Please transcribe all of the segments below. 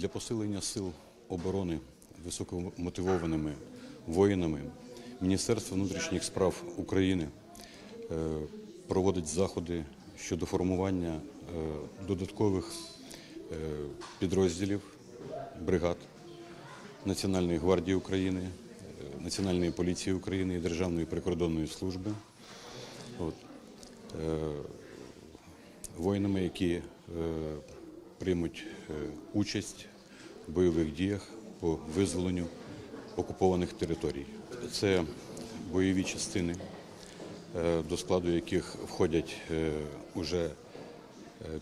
Для посилення сил оборони високомотивованими воїнами Міністерство внутрішніх справ України е, проводить заходи щодо формування е, додаткових е, підрозділів бригад Національної гвардії України, Національної поліції України і Державної прикордонної служби. Воїнами, які приймуть е, участь в бойових діях по визволенню окупованих територій. Це бойові частини, е, до складу яких входять е, уже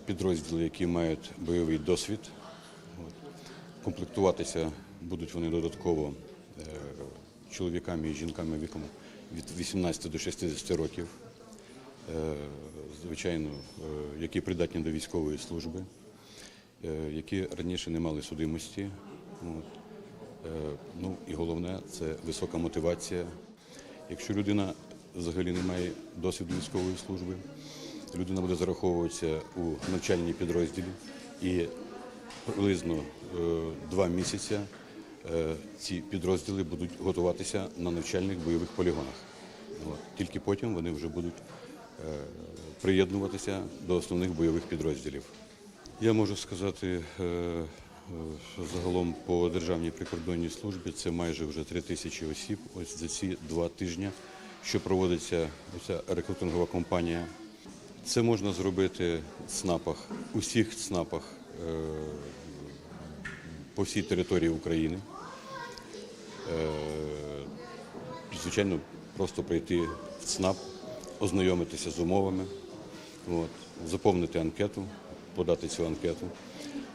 підрозділи, які мають бойовий досвід. Комплектуватися будуть вони додатково чоловіками і жінками віком від 18 до 60 років, звичайно, які придатні до військової служби, які раніше не мали судимості. Е, Ну і головне це висока мотивація. Якщо людина взагалі не має досвіду військової служби, людина буде зараховуватися у навчальній підрозділі і приблизно е, два місяці е, ці підрозділи будуть готуватися на навчальних бойових полігонах. Тільки потім вони вже будуть е, приєднуватися до основних бойових підрозділів. Я можу сказати, е, загалом по Державній прикордонній службі це майже вже три тисячі осіб. Ось за ці два тижні, що проводиться ця рекрутингова кампанія. Це можна зробити в ЦНАПах, усіх ЦНАПах е, по всій території України. Е, Звичайно, просто прийти в ЦНАП, ознайомитися з умовами, заповнити анкету, подати цю анкету.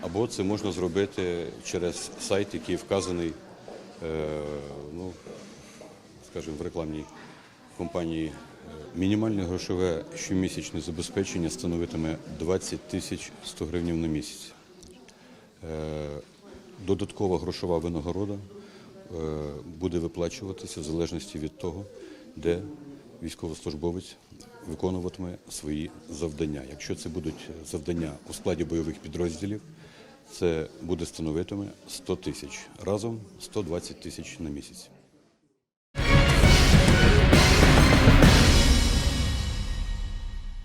Або це можна зробити через сайт, який вказаний, е, ну, скажімо, в рекламній компанії. Е, Мінімальне грошове щомісячне забезпечення становитиме 20 тисяч 100 гривень на місяць. Е, Додаткова грошова винагорода буде виплачуватися в залежності від того, де військовослужбовець виконуватиме свої завдання. Якщо це будуть завдання у складі бойових підрозділів, це буде становитиме 100 тисяч разом 120 тисяч на місяць.